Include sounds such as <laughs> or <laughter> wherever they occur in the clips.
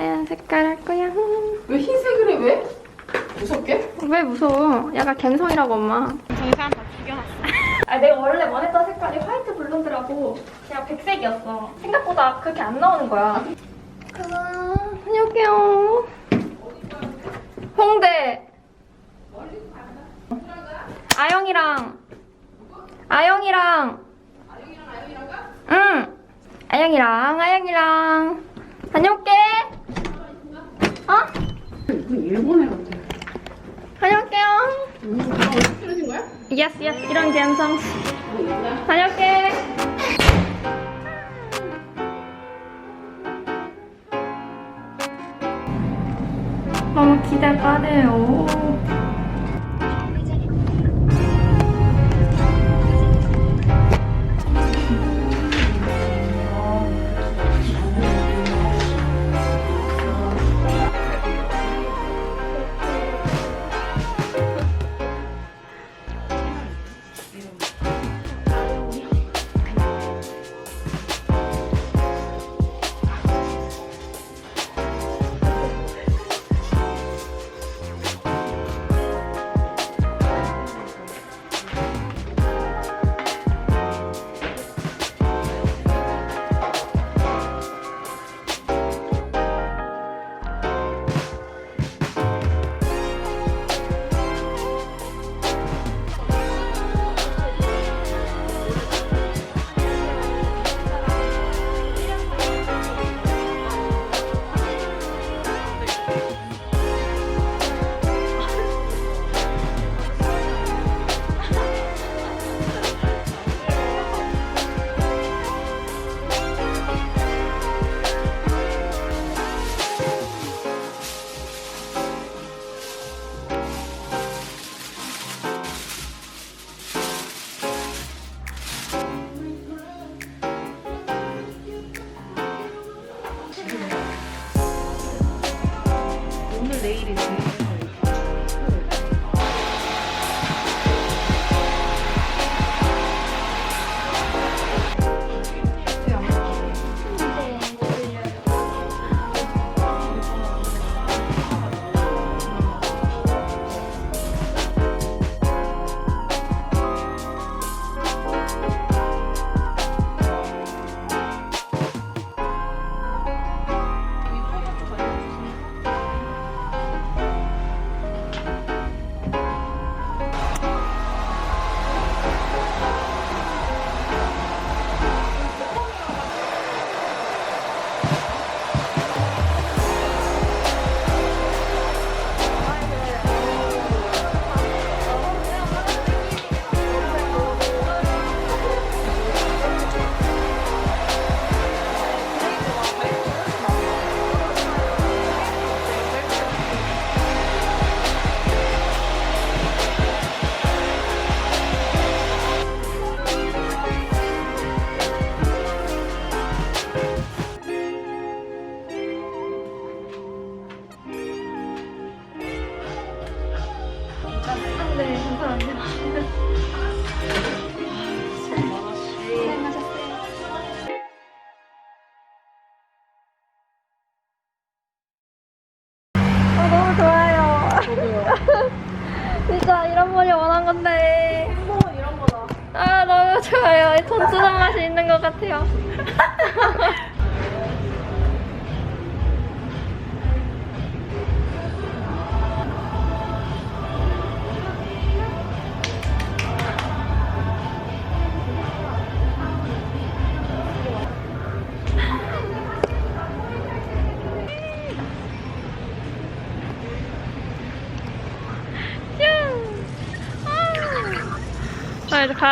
하얀 색깔 할 거야. 왜 흰색을 해 왜? 무섭게? 왜 무서워? 약간 갬성이라고 엄마. 저기 사람 다 죽여놨어. 아 내가 원래 원했던 색깔이 화이트 블론드라고 그냥 백색이었어. 생각보다 그렇게 안 나오는 거야. 아, 다녀올게요. 홍대. 아영이랑. 아영이랑. 응. 아영이랑 아영이랑 다녀올게. 어? 무슨 일본 애 같아. 다녀올게요. 틀어진 거야? 예스 예스 이런 감성. 다녀올게. 너무 기대가 돼요. 좋아요. 돈주는 맛이 있는 것 같아요. <laughs>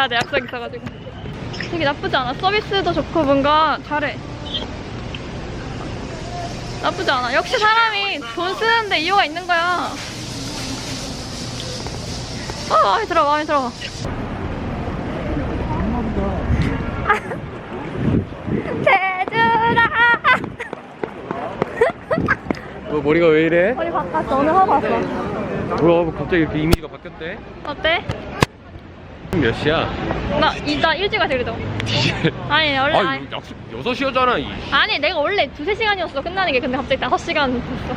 돼 약속 있어가지고. 되게 나쁘지 않아. 서비스도 좋고 뭔가 잘해. 나쁘지 않아. 역시 사람이 돈 쓰는데 이유가 있는 거야. 아 마음에 들어 마음에 들어. <laughs> 제주다 너 머리가 왜 이래? 머리 바꿨어. 오늘 하고 왔어. 뭐야 뭐 갑자기 이렇게 이미지가 바뀌었대? 어때? 지금 몇 시야? 나 이따 일찍 가자 그래도. 아니 원래 아, 아니, 약속 6시였잖아. 이. 아니 내가 원래 두세 시간이었어 끝나는 게 근데 갑자기 다섯 시간 됐어.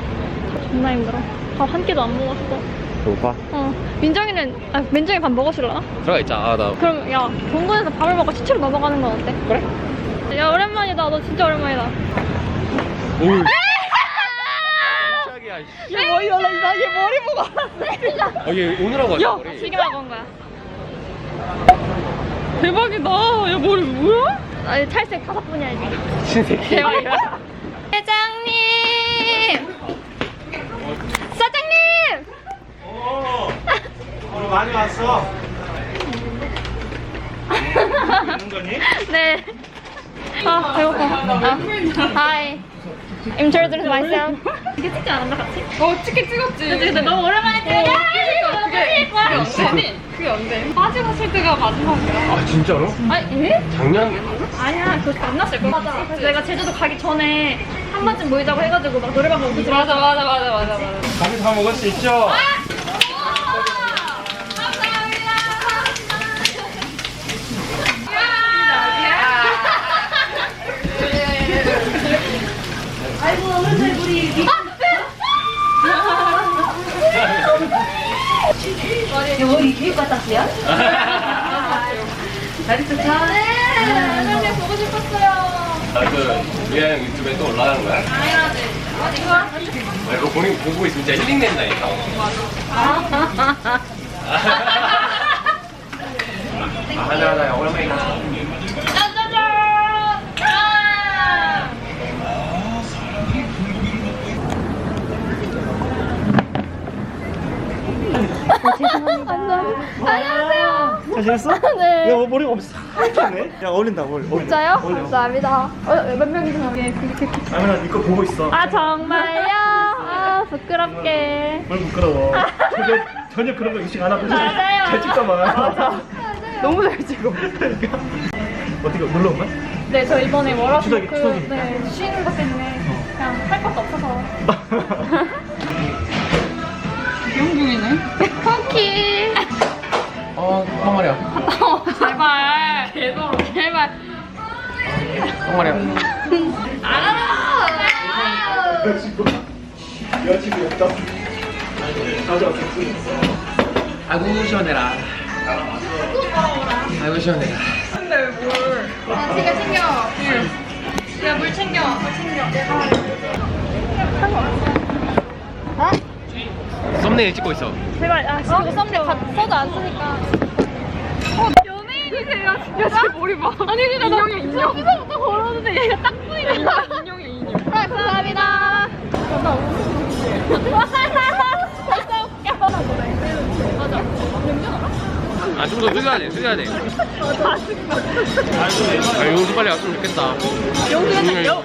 존나 힘들어. 밥 한 끼도 안 먹었어. 배고파? 어 민정이는 아 민정이 밥 먹었을라나? 들어가 있자. 아, 나. 그럼 야 동gon에서 밥을 먹고 시체로 넘어가는 건 어때? 그래? 야 오랜만이다 너 진짜 오랜만이다. 오. <laughs> 깜짝이야. 씨. 얘 머리 올라 나얘 머리 보고 알았어. 아, 얘 오늘하고 왔어. 야 머리. 지금 하고 온 거야. 대박이다. 야, 머리 뭐야? 아 탈색 다섯 분이야 이제. 신세계. 대박이다. 회장님! 사장님! 오늘 많이 왔어. 거니? <laughs> 네. 아, 배고파. 아, hi. Introduce myself. 이게 찍지 않았나, 같이? 어, 찍게 찍었지. 근데, 너무 오랜만에 찍어. 그게, 그게 안 돼. 그게 안 돼. 빠지고 칠 때가 마지막이야. 아, 진짜로? 아니, 예? 작년? 아니야, 그거 안 났을 거야. 맞아. 그래서 내가 제주도 가기 전에 한 번쯤 모이자고 해가지고 막 노래방 가고 그러지 맞아, 맞아, 맞아, 맞아, 맞아. 밥이 다 먹을 수 있죠? 머 리 교육 같았어요? 네, 보고 싶었어요. 아, 그, 리아 유튜브에 또 올라가는 거야? 당연하지. 이거 아, 이거 보니, 보고 있으면 진짜 힐링 된다니까. 아, 하나, 하나, 오랜만이다. 짜자잔! 아! 안녕하세요. 잘 지냈어? <laughs> 네. 야, 뭐 머리가 없어. 하얗네. 야, 어울린다. 어울려. 진짜요? 감사합니다. 어, 몇 명이서 예, 그렇게. 아미나, 니거 보고 있어. 아, 정말요? 아, 부끄럽게. 뭘 부끄러워. 전혀, 전혀 그런 거 의식 안 하고. 맞아요. 잘 찍다 봐. 맞아. <laughs> 너무 잘 찍어. 그러니까. 어떻게 놀러 온 거야? 네, 저 이번에 월화수 추석이- 그, 추석이니까. 네, 쉬는 것 때문에 그냥 할 것도 없어서. <laughs> 영국이네. 쿠키. 어, 똥마리야. 어, 제발. 개도 제발. 똥마리야. 알아. 여자친구. 여자친구 없다. 가져왔겠지. 아이고, 시원해라. 아이고, 시원해라. 아, 챙겨, 챙겨. 야, 물 챙겨. 물 챙겨. 어? 썸네일 찍고 있어. 제발. 아, 진짜 이거 썸네일 다 써도 안 쓰니까. 어, 연예인이세요, 진짜? 야, 쟤 머리 봐. 아니, 그니까 나 인형이야, 인형. 여기서부터 걸었는데 얘가 딱 보이는 거야. 인형이야, 인형. 아, 감사합니다. 나 진짜 웃겨. 맞아. 아, 좀더 숙여야 돼, 숙여야 돼. 아, 용수 빨리 왔으면 좋겠다. 용수 요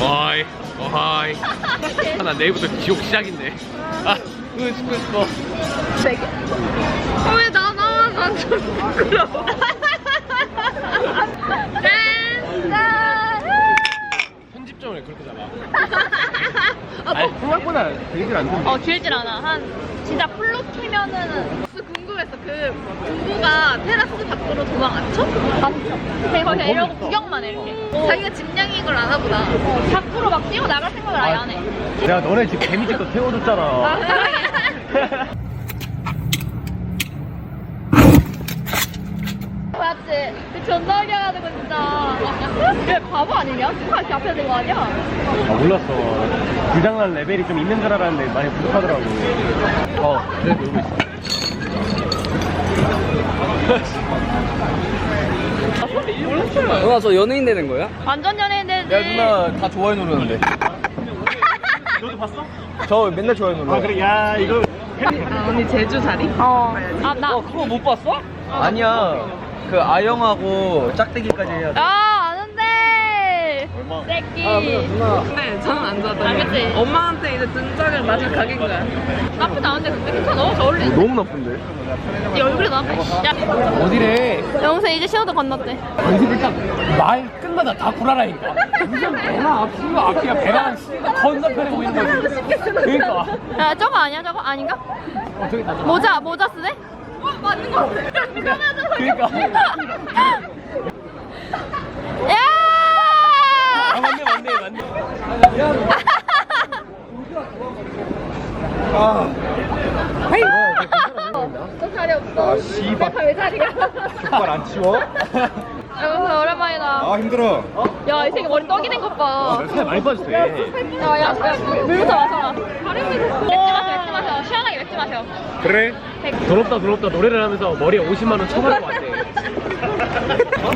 와이, 와이. 아, 나 내일부터 지옥 시작인데. 아, 응, 싶어, 싶어. 왜 나 나와? 난좀 부끄러워. 짠! 짠! 편집점을 그렇게 잡아. 아니, 생각보다 되게 안 좋은데. 어, 길질 않아. 한, 진짜 풀로 키면은. 궁금했어. 그, 부부가 테라스 밖으로 도망 안 쳐? 안 쳐. 거기서 이러고 구경만 해, 이렇게. 자기가 짐냥인 걸 아나 보다. 어, 밖으로 막 뛰어 나갈 생각을 아예 안 해. 내가 너네 집 개미집도 태워줬잖아. 아. <laughs> 맞지? 그 존나 웃겨가지고 진짜. 얘 바보 아니냐? 누가 이렇게 앞에 들고 아니야? 아, 몰랐어. 불장난 레벨이 좀 있는 줄 알았는데 많이 부족하더라고. 어, 그래 놀고 있어. 누나 저 연예인 되는 거야? 완전 연예인 되지. 야 누나 다 좋아요 누르는데 <laughs> 너도 봤어? 저 맨날 좋아요 눌러 아, 그래. 야, 이거. 언니 제주 자리? 어. 아, 나. 어 그거 못 봤어? 아니야 그 아영하고 짝대기까지 해야 돼 아, 얼마? 새끼. 아, 그래, 누나 네, 저는 안 좋아하던데. 아, 그치? 엄마한테 이제 등짝을 맞을 각인 거야. 나쁘지 않은데, 근데 괜찮아. 너무 잘 어울리지? 너무 나쁜데? 네 얼굴이 너무 야, 어디래? 영세 이제 신호도 건넜대. 말 끝마다 다 구라라니까. 무슨 배나 앞으로 앞이야 배랑 건너편에 보이는 거지. 그러니까. 야, 저거 아니야? 저거 아닌가? 어, 저기 다 모자, 모자 쓰네? 어, 맞는 거 같아. 그니까. 야! 아, 맞네, 맞네, 맞네. 아, 너 자리 없어. 아, 씨발. 자리가? 족발 안 치워? 여보세요, 오랜만이다. 아, 힘들어. 야, 이 새끼 머리 떡이 된것 봐. 살 많이 빠졌어, 얘. 야, 야, 야, 물부터 마셔라. 맥주 마셔, 맥주 마셔. 시원하게 맥주 마셔. 그래? 더럽다, 더럽다 노래를 하면서 머리에 50만 원 쳐버리고 왔대.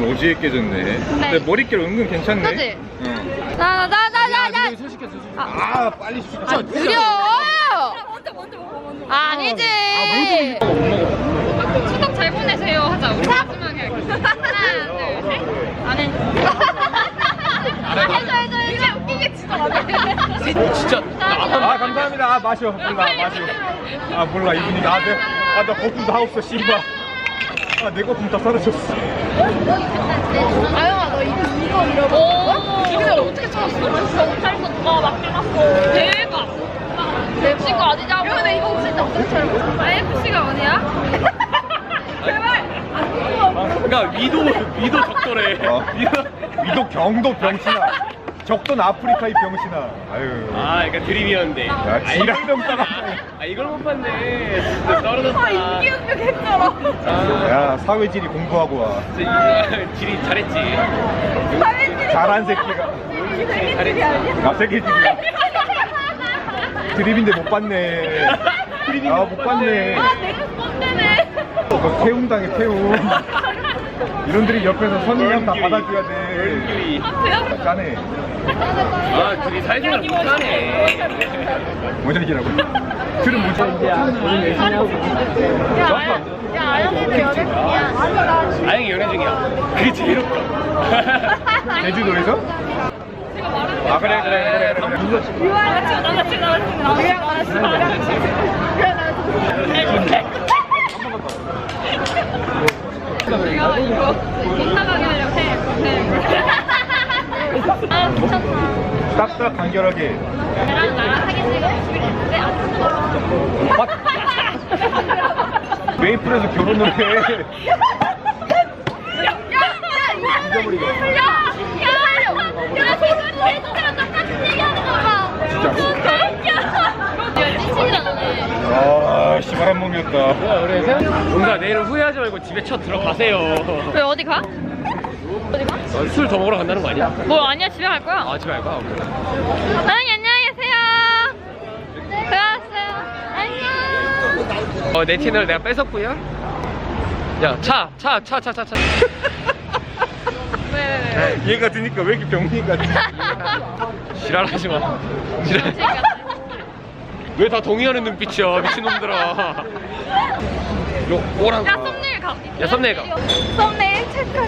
오지게 깨졌네. 근데 머릿결 은근 괜찮네. 그치? 응. 나, 나, 나, 나, 나, 나. 손 시켜, 손 시켜. 아, 빨리 진짜. 느려! 아니지! 추석 잘 보내세요 하자. 우리 마지막에. 하나, 둘, 셋. 안 해. 해줘, 해줘, 해줘. 이게 웃기게 진짜 안 해. 진짜. 아, 감사합니다. 아, 마셔. 몰라, 마셔. 아, 몰라. 이 분위기. 아, 내, 아, 나 거품 다 없어, 씨발. 아, 내 거품 다 사라졌어. 아영아, 너 이거, 이거 잃어버렸어? 이거 어떻게 찾았어? 경찰서 누가 맡겨놨어. 대박. 내 친구 아니냐고. 야, 근데 이거 진짜 어떻게 찾았어? IFC가 어디야? <laughs> 그러니까 위도, 위도 적도래. 어. <laughs> 위도 경도 병신아. 적돈 아프리카의 병신아. 아유. 아, 그러니까 드림이었는데. 야, 지랄 병따가. 아, 이걸 못 봤네. 진짜 떨어졌다. 했잖아. 아, 야, 사회질이 공부하고 와. 진짜 이- <laughs> 질이 잘했지. 잘한 새끼가. 잘했지. 아, 새끼질이야. 드립인데 못 봤네. 아, 못 봤네. 아, 내가 꼰대네. 너 태움당해, 태움. 이런들이 옆에서 선의형 다 받아줘야 돼. 얼굴이. 짜네. 아, 둘이 사회생활 못하네. 모자이라고. 들은 모자. 야, 야, 아영이도 연애 중이야. 아영이 연애 중이야. 그게 제일 웃겨. 제주도에서? 아, 그래, 그래, 그래, 그래. 남자친구 남자친구 남자친구. 내가 이거 못 나가게 하려고 해. 아, 괜찮다. 딱딱 간결하게. 걔랑 나랑 사귄 지가 20일인데 안 메이플에서 결혼을 해. 야, 야, 잊어버리게. 거 봐. 진짜. 않네. 아, 씨발 한 몸이었다. 야, 우리 세영 뭔가 내일은 후회하지 말고 집에 쳐 들어가세요. 왜 어디 가? 어디 가? 어, 술더 먹으러 간다는 거 아니야? 뭐 아니야 집에 갈 거야. 아, 집에 갈 거야? 오케이. 아니 안녕히 계세요. 들어왔어요. 안녕. 어, 내 채널 내가 뺏었고요. 야, 차, 차, 차, 차, 차, 차. 얘가 드니까 왜 이렇게 병신 같지? 지랄하지 마. 지랄. 왜 다 동의하는 눈빛이야, 미친놈들아. 요, 오라고. 야 썸네일 가. 야, 썸네일 가. 썸네일 체크.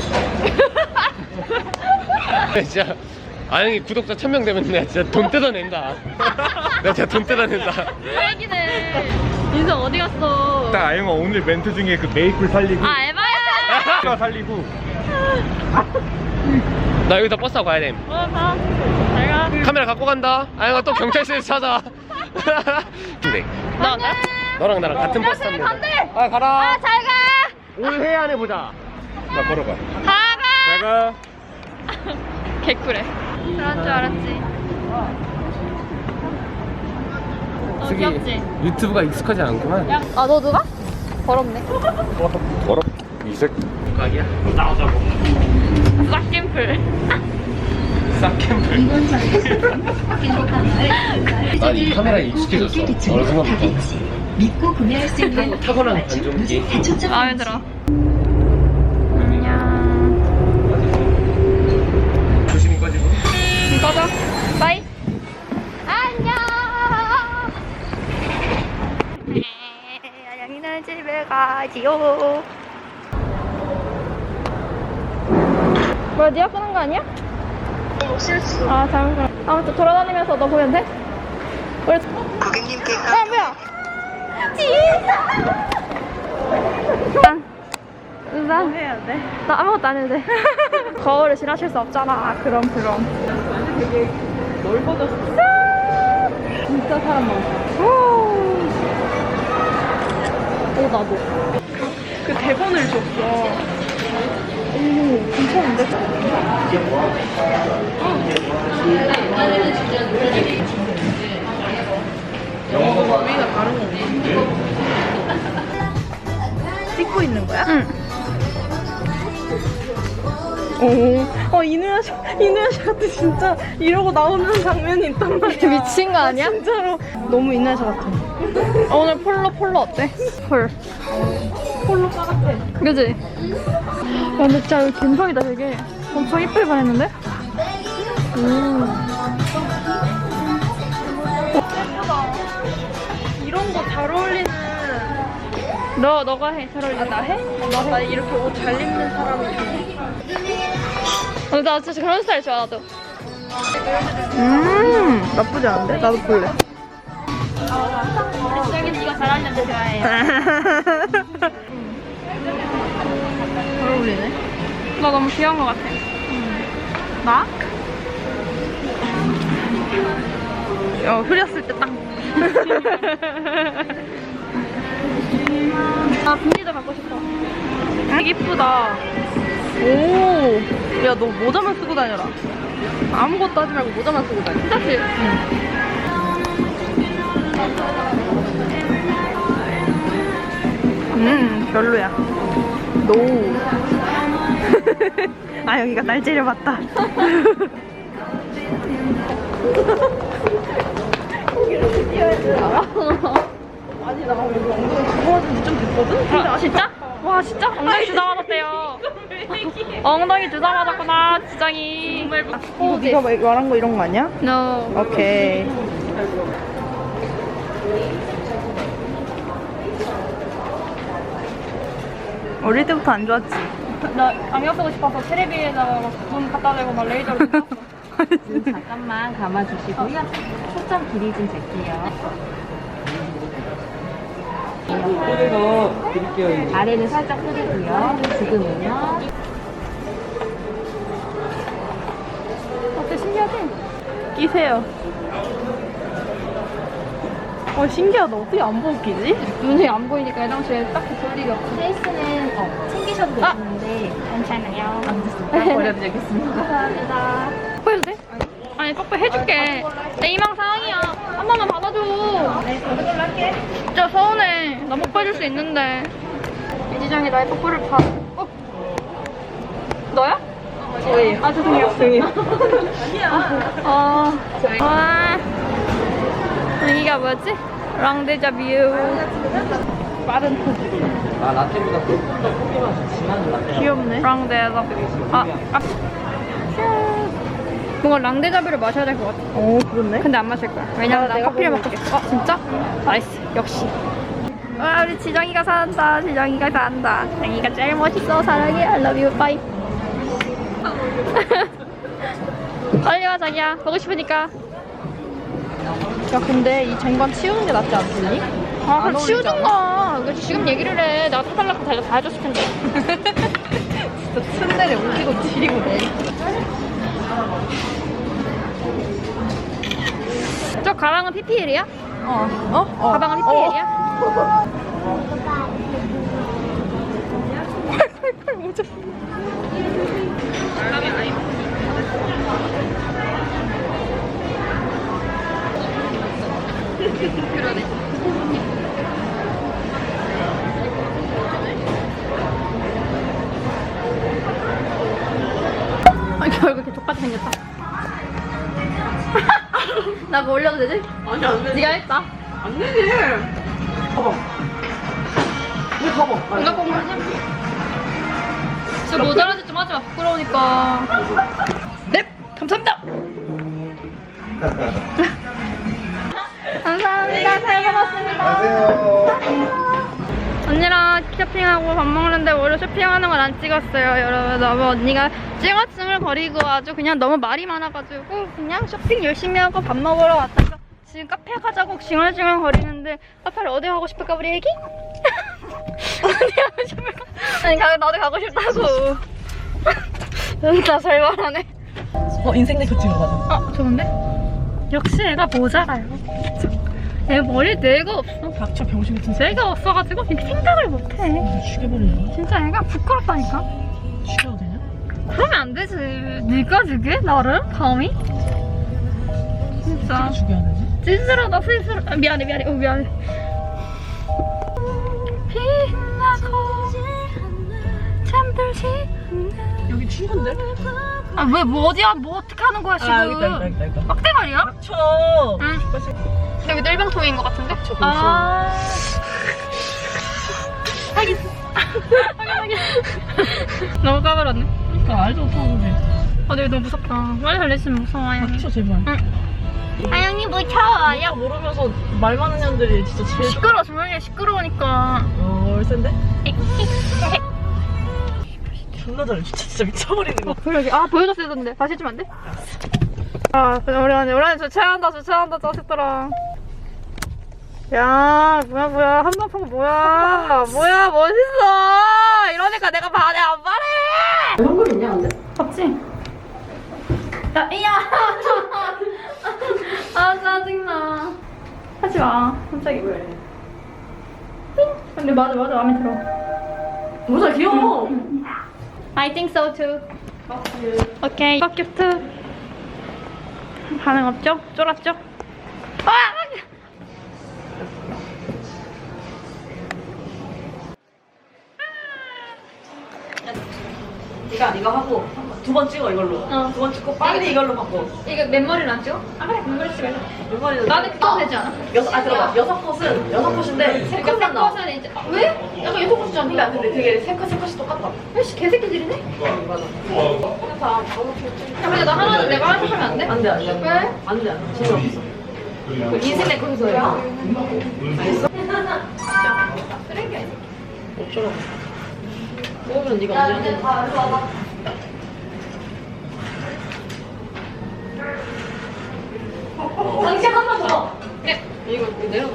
<laughs> 진짜 아영이 구독자 1000명 되면 내가 진짜 돈 뜯어낸다. 내가 진짜 돈 뜯어낸다. 얘기네. 인성 어디 갔어? 딱 아영아 오늘 멘트 중에 그 메이플 살리고 아 에바야. 가 살리고 나 여기서 버스 타고 가야 돼. 어 가. 잘 가. 카메라 갖고 간다. 아영아 또 경찰서에서 찾아. 근데 나 나. 너랑 나랑 같은 야, 버스 타면 돼. 간대. 아 가라. 아잘 가. 올 회의 안에 보자. 나 걸어가. 가 가. <laughs> 내가 개꿀해. 그런 줄 알았지. 어, 귀엽지? 유튜브가 익숙하지 않구만. 아, 너 누가? 더럽네. <laughs> 걸어. 이 새끼. 각이야. 나오자고. 싹캠플. 싹캠 플. 난이 카메라에 익숙해졌어. 어느 순간부터. 믿고 구매할 수 있는 타고난 안정기. 마음에 들어. 안녕. 조심히 꺼지고. 꺼져. 바이. 안녕. 아영이는 집에 가지요. 뭐야, 니가 끄는 거 아니야? 아, 잘못 끄 아무튼 돌아다니면서 너 보면 돼? 우리 고객님께서 아, 뭐야? 진짜! 난, 난, 해야 돼? 나 아무것도 안 해도 돼. <laughs> 거울을 지나칠 수 없잖아. 그럼, 그럼. 되게 넓어졌어. 진짜 사람 많다. 오, 나도. 그 대본을 줬어. 찍고 있는 거야? 응. 오, 어 이누야샤 이누야샤 같아 진짜 이러고 나오는 장면이 있단 말이야. 미친 거 아니야? 진짜로 너무 이누야샤 같아. 어, 오늘 폴로 폴로 어때? 폴. 폴로 까 같아. 그지? 야 근데 진짜 여기 감성이다 되게. 엄청 이쁘게 반했는데? 이런 거 잘 어울리는. 너 너가 해. 잘 어울려. 아, 나 해? 나, 나 이렇게 옷 잘 입는 사람이 좋아. 어, 나 진짜 그런 스타일 좋아 나도. 음 나쁘지 않은데? 나도 볼래. 저기 네가 잘하는 남자 좋아해요. 잘 어울리네. 나 너무 귀여운 것 같아. 나? 어, 흐렸을 때 딱. <laughs> 아, 빈티도 갖고 싶어. 되게 이쁘다. 오, 야, 너 모자만 쓰고 다녀라. 아무것도 하지 말고 모자만 쓰고 다녀. 괜찮지? 음, 별로야. 노. <laughs> 아, 여기가 날 째려봤다. 아니, 나 여기 엉덩이 주워진 지좀 됐거든? 근데 아, 진짜? 와, 진짜? 엉덩이 주사 맞았대요. 엉덩이 주사 맞았구나, 지장이. 정말 이거 네가 말- 말한 거 이런 거 아니야? No. 오케이. 어릴 때부터 안 좋았지? 나 안경 쓰고 싶어서 테레비에다가 돈 갖다 대고 막 레이저로 <laughs> 잠깐만 감아주시고요. 초점 길이 좀 잴게요. 아래는 살짝 흐리고요. 지금은요. 어때 신기하지? 끼세요. 어 신기하다. 어떻게 안 보이지? 눈이 안 보이니까 예정씨에 딱 페이스는 어, 챙기셔도 되시는데 괜찮아요. 앉으습니다 버려드리겠습니다. 감사합니다. 뽀뽀해도 돼? 아니 뽀뽀 해줄게. 내 희망 사항이야. 한 번만 받아줘. 네, 받아줄게 할게. 진짜 서운해. 나 뽀뽀해줄 수 있는데. 이지정이 나의 뽀뽀를 받... 어? 너야? 저예요. 아 죄송해요. 아니야. 어. 와. 여기가 뭐였지? 랑데자뷰. 빠른 포즈. 아 라떼보다 커피만 진한 라떼 귀엽네. 랑데자뷰. 아, 아. 뭔가 랑데자뷰를 마셔야 될 것 같아. 오, 그렇네. 근데 안 마실 거야. 왜냐면 나 커피를 먹고 싶어. 어, 진짜? 나이스. 역시. 와, 우리 지정이가 산다. 지정이가 산다. 지정이가 제일 멋있어. 사랑해. I love you. Bye. <laughs> 빨리 와, 자기야. 보고 싶으니까. 야, 근데 이 쟁반 치우는 게 낫지 않겠니? 아, 그럼 치우든가. 왜 지금 얘기를 해. 내가 타달라고 달려 다 해줬을 텐데. <laughs> 진짜 츤데레 오기고 지리고 내리. 저 가방은 PPL이야? 어. 어? 어. 가방은 PPL이야? 콸 <laughs> 되지? 아니 안 돼. 네가 했다. 안 되지. 봐봐. 왜 봐봐? 뭔가 공부하냐? 진짜 모자란 짓좀 하지 마. 부끄러우니까. 쇼핑하는 건안 찍었어요 여러분 너무 언니가 찡얼찡얼 거리고 아주 그냥 너무 말이 많아가지고 그냥 쇼핑 열심히 하고 밥 먹으러 왔다가 지금 카페 가자고 징얼징얼 거리는데 카페를 어디 가고 싶을까 우리 애기? <laughs> 어디 가고 싶을까? 아니 가, 나도 가고 싶다고 <laughs> 진짜 살벌하네 어 인생 찍은 거죠? 어 좋은데? 역시 애가 모자라요 내 머리에 뇌가 없어. 닥쳐 병신 같은 뇌가 없어가지고 생각을 못해. 죽여버리는 거야? 진짜 애가 부끄럽다니까. 죽여도 되냐? 그러면 안 되지. 네가 주게 나를 감히? 진짜. 죽여야 되지? 찐스러다 스스로. 아, 미안해 미안해. 어 미안해. 빛나고 잠들지 않는 여기 친구인데? 아 왜 뭐 어디야 뭐 어떻게 하는 거야 지금 아, 여기다, 여기다, 여기다, 여기다. 빡대가리야? 닥쳐! 응 여기 널방통인 것 같은데? 아 하긴 하긴 하긴 너무 까불었네 그러니까 알도 못하는데. 아 근데 너무 무섭다 빨리 달래주면 무서워 하영이 닥쳐, 제발. 하영이 무서워요 야, 모르면서 말 많은 년들이 진짜 제일 시끄러워 조용히 해 시끄러우니까 어, 얼센데? 존나 잘해. 진짜, 미쳐버리는 거. 그러게 아 보여줬어야 했는데 다시 해주면 안 돼? 아 우리 언니 주최한다 주최한다 짜식들아 야 뭐야 뭐야 한방풍 뭐야 뭐야 멋있어 이러니까 내가 반해 안 반해 현금 있냐 근데? 없지? 야, 야! <laughs> 아, 짜증나. 하지 마. 갑자기 왜? 근데 맞아, 맞아. 마음에 들어. 모자 귀여워 I think so too. 오케이. Fuck you too. 반응 없죠? 쫄았죠? 아! 네가 네가 하고 두 번 찍어 이걸로 어. 두 번 찍고 빨리 이걸로 바꿔 이거 맨머리를 안 찍어? 아, 그래. 맨머리 번이 나 나는 그거 되지 않아? 여섯 아 들어봐 여섯 컷은 여섯 컷인데 세 컷만 나와 컷은 이제 아, 왜? 약간 여섯 컷이잖아. 그러니까 근데 되게 세컷 세 컷이 똑같아 씨 개새끼들이네? 맞아 다 야, 근데 나 하나는 내가 하는 하면 안 돼? 안돼 안돼 왜? 안돼 안돼 재미없어 그 인생내 거기서 해 알겠어? 쓰레기야. 어쩌라고 먹으면 네가 언제 하냐 당신 한 번 더. 네. 이거 내려.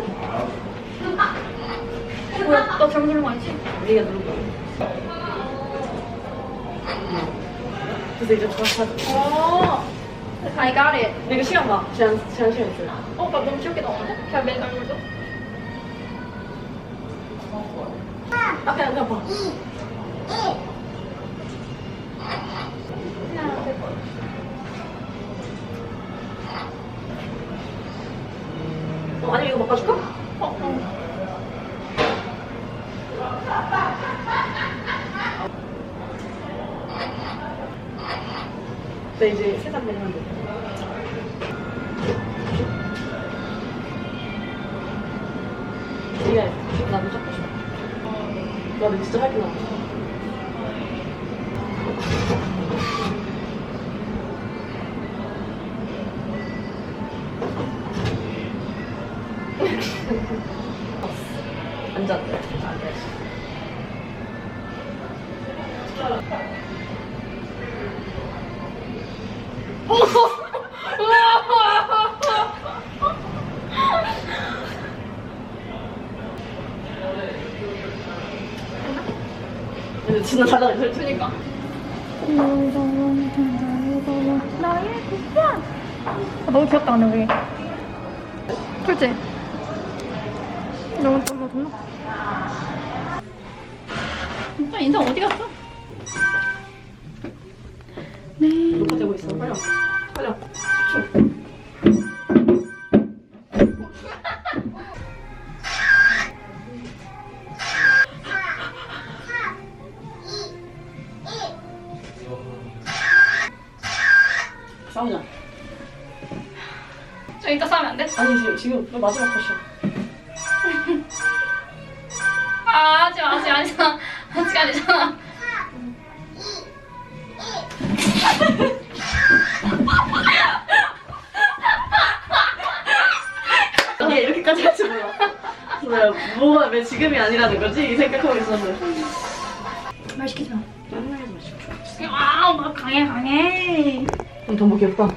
뭐야? 너 잘못 누른 거 아니지? 네가 누른 거야. 그래서 이제 좋았어. 어. I got it. 이거 시간 봐. 제한 제한 시간 있어요. 어, 나 너무 귀엽게 나오는데? 그냥 맨 얼굴도? 아 그냥 그냥 봐. 어, 아니 이거 바꿔줄까? 어, 어. 네 이제 돼. 네가 해. 나도 잡고 싶어. 나도 진짜 할게. 앉 근데 진짜 잘하네. 잘 트니까. 나의 국산! 아, 너무 귀엽다, 근데 우리. 그치? 너무 너무 너무. 진짜 인상 어디 갔어? 녹화되고 있어. 빨리 와. 빨리 와. 10초. 너 마지막 컷이야. 아, 아직 아직 아니잖아. 아직 아니잖아. 얘 이렇게까지 할 줄 몰라. 뭐야 뭐가 왜 지금이 아니라는 거지? 이 생각하고 있었는데. 말 시키지 마. 아, 엄마 강해 강해. 음, 너무 귀엽다.